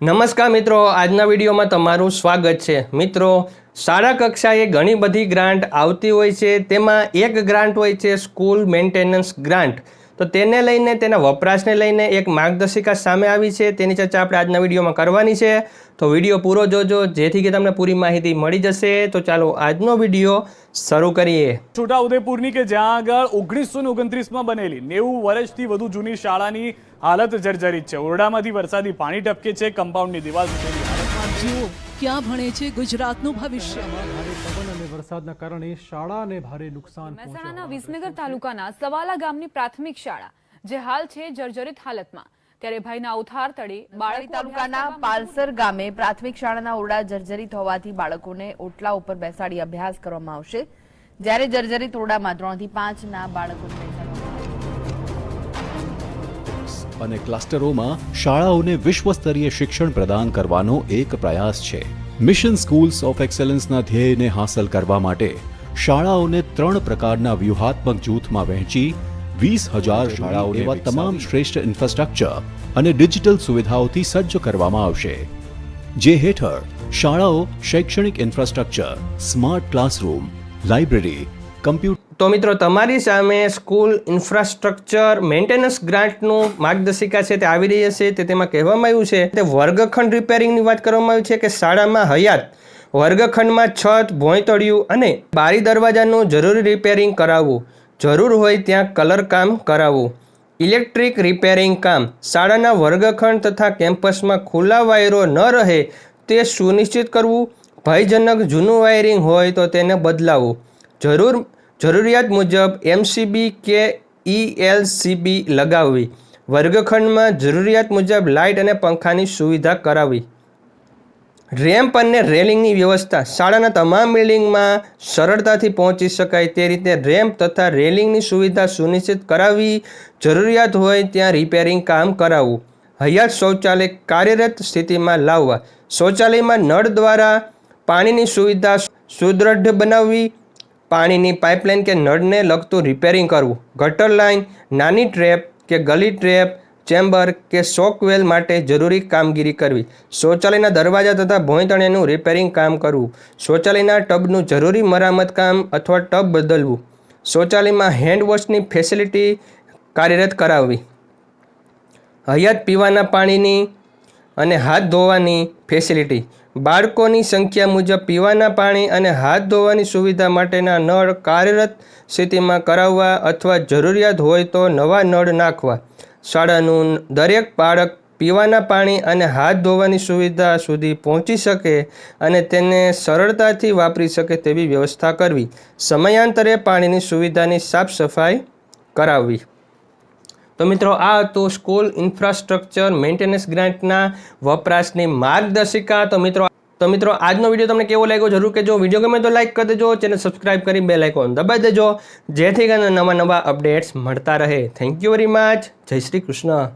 નમસ્કાર મિત્રો, આજના વિડીયોમાં તમારું સ્વાગત છે. મિત્રો, શાળા કક્ષાએ ઘણી બધી ગ્રાન્ટ આવતી હોય છે. તેમાં એક ગ્રાન્ટ હોય છે સ્કૂલ મેન્ટેનન્સ ગ્રાન્ટ તો તેને લઈને, તેના વપરાશને લઈને એક માર્ગદર્શિકા સામે આવી છે. તેની ચર્ચા આપણે આજના વિડીયોમાં કરવાની છે. તો વીડિયો પૂરો જોજો, જેથી કે તમને પૂરી માહિતી મળી જશે. તો ચાલો આજનો વીડિયો શરૂ કરીએ. છોટાઉદેપુરની કે જ્યાં આગળ ઓગણીસો ને ઓગણત્રીસમાં બનેલી નેવું વર્ષથી વધુ જૂની શાળાની હાલત જર્જરિત છે. ઓરડામાંથી વરસાદી પાણી ટપકે છે, કમ્પાઉન્ડની દિવાલ હાલતમાં જુઓ ક્યાં ભણે છે ગુજરાતનું ભવિષ્ય? ભારે પવન અને વરસાદના કારણે શાળાને ભારે નુકસાન મહેસાણાના વિસનગર તાલુકાના સવાલા ગામની પ્રાથમિક શાળા જે હાલ છે જર્જરિત હાલતમાં. ત્યારે ભાઈના અવથાર તળે બાળક તાલુકાના પાલસર ગામે પ્રાથમિક શાળાના ઓરડા જર્જરિત હોવાથી બાળકોને ઓટલા ઉપર બેસાડી અભ્યાસ કરવામાં આવશે. જ્યારે જર્જરિત ઓરડામાં ત્રણથી પાંચના પાંચ ના બાળકોને અને ક્લસ્ટરોમાં શાળાઓને વિશ્વ સ્તરીય શિક્ષણ પ્રદાન કરવાનો એક પ્રયાસ છે. મિશન સ્કૂલ્સ ઓફ એક્સેલન્સના ધ્યેયને હાંસલ કરવા માટે શાળાઓને ત્રણ પ્રકારના વ્યૂહાત્મક જૂથમાં વહેંચી વીસ હજાર શાળાઓ એવા તમામ શ્રેષ્ઠ ઇન્ફ્રાસ્ટ્રક્ચર અને ડિજિટલ સુવિધાઓથી સજ્જ કરવામાં આવશે. જે હેઠળ શાળાઓ શૈક્ષણિક infrastructure smart classroom library computer તો મિત્રો, તમારી સામે સ્કૂલ ઇન્ફ્રાસ્ટ્રક્ચર મેન્ટેનન્સ ગ્રાન્ટનું માર્ગદર્શિકા છે તે આવી રહી છે તે તેમાં કહેવામાં આવ્યું છે તે વર્ગખંડ રિપેરિંગની વાત કરવામાં આવી છે કે શાળામાં હયાત વર્ગખંડમાં છત, ભોંયતળિયું અને બારી દરવાજાનું જરૂરી રિપેરિંગ કરાવવું. જરૂર હોય ત્યાં કલર કામ કરાવવું. ઇલેક્ટ્રિક રિપેરિંગ કામ. શાળાના વર્ગખંડ તથા કેમ્પસમાં ખુલ્લા વાયરો ન રહે તે સુનિશ્ચિત કરવું. ભયજનક જૂનું વાયરિંગ હોય તો તેને બદલાવવું. જરૂર જરૂરિયાત મુજબ એમસીબી કે ઈએલસીબી લગાવવી. વર્ગખંડમાં જરૂરિયાત મુજબ લાઇટ અને પંખાની સુવિધા કરાવવી. રેમ્પ અને રેલિંગની વ્યવસ્થા. શાળાના તમામ બિલ્ડિંગમાં સરળતાથી પહોંચી શકાય તે રીતે રેમ્પ તથા રેલિંગની સુવિધા સુનિશ્ચિત કરાવવી જરૂરિયાત હોય ત્યાં રિપેરિંગ કામ કરાવવું. હયાત શૌચાલય કાર્યરત સ્થિતિમાં લાવવા. શૌચાલયમાં નળ દ્વારા પાણીની સુવિધા સુદૃઢ બનાવવી. પાણીની પાઇપલાઇન કે નળને લગતું રિપેરિંગ કરવું. ગટર લાઇન, નાની ટ્રેપ કે ગલી ટ્રેપ, ચેમ્બર કે શોકવેલ માટે જરૂરી કામગીરી કરવી. શૌચાલયના દરવાજા તથા ભોંયતળિયાનું રિપેરિંગ કામ કરવું. શૌચાલયના ટબનું જરૂરી મરામત કામ અથવા ટબ બદલવું. શૌચાલયમાં હેન્ડવોશની ફેસિલિટી કાર્યરત કરાવવી. હયાત પીવાના પાણીની અને હાથ ધોવાની ફેસિલિટી. બાળકોની સંખ્યા મુજબ પીવાના પાણી અને હાથ ધોવાની સુવિધા માટેના નળ કાર્યરત સ્થિતિમાં કરાવવા અથવા જરૂરિયાત હોય તો નવા નળ નાખવા. શાળાનું દરેક બાળક પીવાના પાણી અને હાથ ધોવાની સુવિધા સુધી પહોંચી શકે અને તેને સરળતાથી વાપરી શકે તેવી વ્યવસ્થા કરવી. સમયાંતરે પાણીની સુવિધાની સાફ સફાઈ કરાવવી. તો મિત્રો, આ હતું સ્કૂલ ઇન્ફ્રાસ્ટ્રક્ચર મેન્ટેનન્સ ગ્રાન્ટના વપરાશની માર્ગદર્શિકા. તો મિત્રો તો મિત્રો, આજનો વીડિયો તમને કેવો લાગ્યો જરૂર કહેજો. વીડિયો ગમે તો લાઈક કરી દેજો, ચેનલ સબસ્ક્રાઇબ કરી બે લાઇકોન દબાઈ દેજો, જેથી કરીને નવા નવા અપડેટ્સ મળતા રહે. થેન્ક યુ વેરી મચ જય શ્રી કૃષ્ણ.